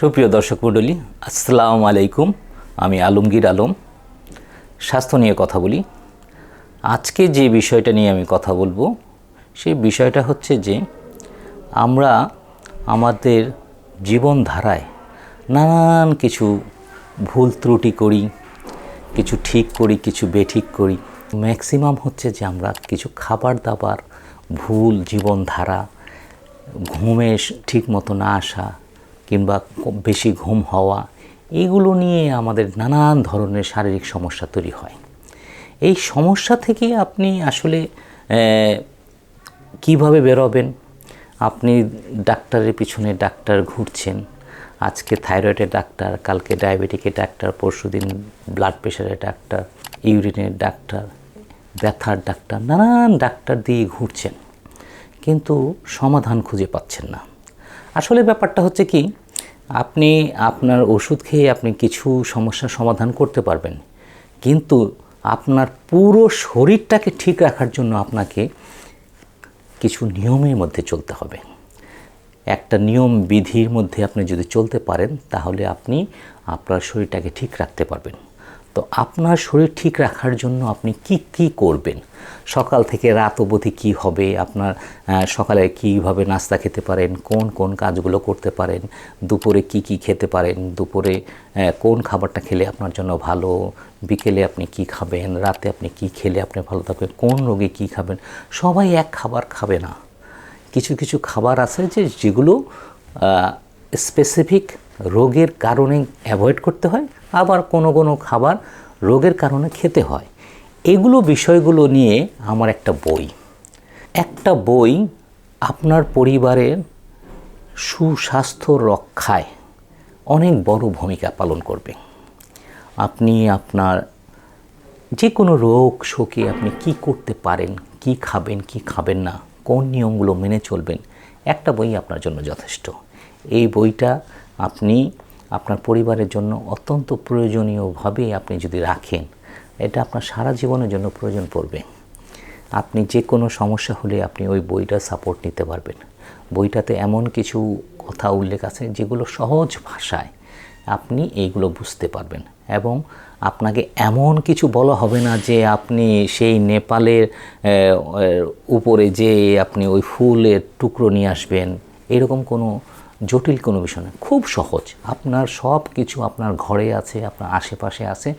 সুপ্রিয় দর্শক মণ্ডলী, আসসালামু আলাইকুম। আমি আলমগীর আলম। স্বাস্থ্য নিয়ে কথা বলি। আজকে যে বিষয়টা নিয়ে আমি কথা বলব, সেই বিষয়টা হচ্ছে যে, আমরা আমাদের জীবনধারায় নানান কিছু ভুল ত্রুটি করি, কিছু ঠিক করি, কিছু বেঠিক করি। ম্যাক্সিমাম হচ্ছে যে আমরা কিছু খাবার দাবার, ভুল জীবনধারা, ঘুমে ঠিক মতো না আসা কিংবা বেশি ঘুম হওয়া, এগুলো নিয়ে আমাদের নানান ধরনের শারীরিক সমস্যা তৈরি হয়। এই সমস্যা থেকে আপনি আসলে কীভাবে বেরোবেন? আপনি ডাক্তারের পিছনে ডাক্তার ঘুরছেন, আজকে থাইরয়েডের ডাক্তার, কালকে ডায়াবেটিকের ডাক্তার, পরশুদিন ব্লাড প্রেশারের ডাক্তার ইউরিনের ডাক্তার, ব্যথার ডাক্তার, নানান ডাক্তার দিয়ে ঘুরছেন, কিন্তু সমাধান খুঁজে পাচ্ছেন না। আসলে ব্যাপারটা হচ্ছে কি, আপনি আপনার ওষুধ খেয়ে আপনি কিছু সমস্যার সমাধান করতে পারবেন। কিন্তু আপনার পুরো শরীরটাকে ঠিক রাখার জন্য আপনাকে কিছু নিয়মের মধ্যে চলতে হবে। একটা নিয়ম বিধির মধ্যে আপনি যদি চলতে পারেন, তাহলে আপনি আপনার শরীরটাকে ঠিক রাখতে পারবেন। তো আপনার শরীর ঠিক রাখার জন্য আপনি কি কি করবেন? সকাল থেকে রাত অবধি কী হবে? আপনার সকালে কীভাবে নাস্তা খেতে পারেন? কোন কোন কাজগুলো করতে পারেন? দুপুরে কি কি খেতে পারেন? দুপুরে কোন খাবারটা খেলে আপনার জন্য ভালো? বিকেলে আপনি কি খাবেন? রাতে আপনি কি খেলে আপনি ভালো থাকবেন? কোন রোগে কি খাবেন? সবাই এক খাবার খাবে না। কিছু কিছু খাবার আছে যে যেগুলো স্পেসিফিক রোগের কারণে অ্যাভয়েড করতে হয়, আবার কোনো কোনো খাবার রোগের কারণে খেতে হয়। এগুলো বিষয়গুলো নিয়ে আমার একটা বই। একটা বই আপনার পরিবারের সুস্বাস্থ্য রক্ষায় অনেক বড় ভূমিকা পালন করবে। আপনি আপনার যে কোনো রোগ শোকে আপনি কি করতে পারেন, কি খাবেন কি খাবেন না, কোন নিয়মগুলো মেনে চলবেন, একটা বই আপনার জন্য যথেষ্ট। এই বইটা আপনি আপনার পরিবারের জন্য অত্যন্ত প্রয়োজনীয়ভাবে আপনি যদি রাখেন, এটা আপনার সারা জীবনের জন্য প্রয়োজন পড়বে। আপনি যে কোনো সমস্যা হলে আপনি ওই বইটা সাপোর্ট নিতে পারবেন। বইটাতে এমন কিছু কথা উল্লেখ আছে যেগুলো সহজ ভাষায় আপনি এইগুলো বুঝতে পারবেন এবং আপনাকে এমন কিছু বলা হবে না যে আপনি সেই নেপালের উপরে যে আপনি ওই ফুলের টুকরো নিয়ে আসবেন। এরকম কোনো জটিল কোনো বিষয় না, খুব সহজ। আপনার সব কিছু আপনার ঘরে আছে, আপনার আশেপাশে আছে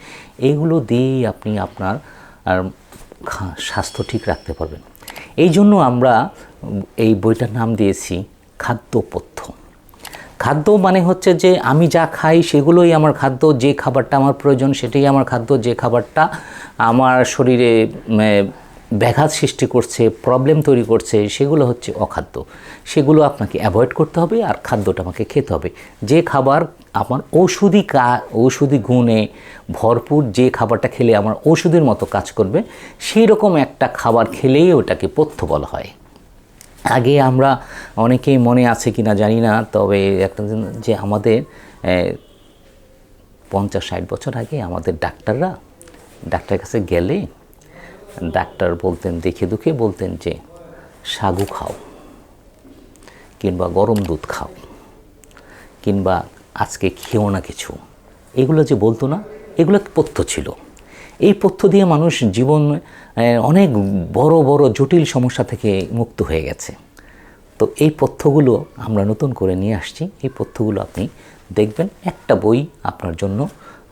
এইগুলো দিয়েই আপনি আপনার স্বাস্থ্য ঠিক রাখতে পারবেন। এই জন্য আমরা এই বইটার নাম দিয়েছি, খাদ্যপথ্য। খাদ্য মানে হচ্ছে যে আমি যা খাই সেগুলোই আমার খাদ্য, যে খাবারটা আমার প্রয়োজন সেটাই আমার খাদ্য, যে খাবারটা আমার শরীরে ব্যাঘাত সৃষ্টি করছে প্রবলেম তৈরি করছে, সেগুলো হচ্ছে অখাদ্য। সেগুলো আপনাকে অ্যাভয়েড করতে হবে আর খাদ্যটা আমাকে খেতে হবে। যে খাবার আমার ঔষধি কা, ঔষধি গুণে ভরপুর যে খাবারটা খেলে আমার ওষুধের মতো কাজ করবে সেই রকম একটা খাবার খেলেই ওটাকে পথ্য বলা হয়। আগে আমরা অনেকেই মনে আছে কি না জানি না, তবে একটা যে আমাদের পঞ্চাশ ষাট বছর আগে আমাদের ডাক্তাররা, ডাক্তারের কাছে গেলে ডাক্তার বলতেন, দেখে দুখে, বলতেন যে, সাগু খাও কিংবা গরম দুধ খাও কিংবা আজকে খেও না কিছু। এগুলো যে বলতো না, এগুলো পথ্য ছিল? এই পথ্য দিয়ে মানুষ জীবন অনেক বড় বড় জটিল সমস্যা থেকে মুক্ত হয়ে গেছে। তো এই পথ্যগুলো আমরা নতুন করে নিয়ে আসছি। এই পথ্যগুলো আপনি দেখবেন। একটা বই আপনার জন্য,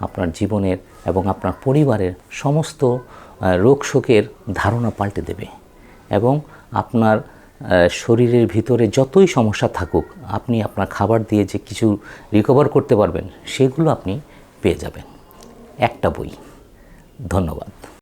আপনার জীবনের এবং আপনার পরিবারের সমস্ত রোগ শোকের ধারণা পাল্টে দেবে এবং আপনার শরীরের ভিতরে যতই সমস্যা থাকুক, আপনি আপনার খাবার দিয়ে যে কিছু রিকভার করতে পারবেন, সেগুলো আপনি পেয়ে যাবেন। একটা বই। ধন্যবাদ।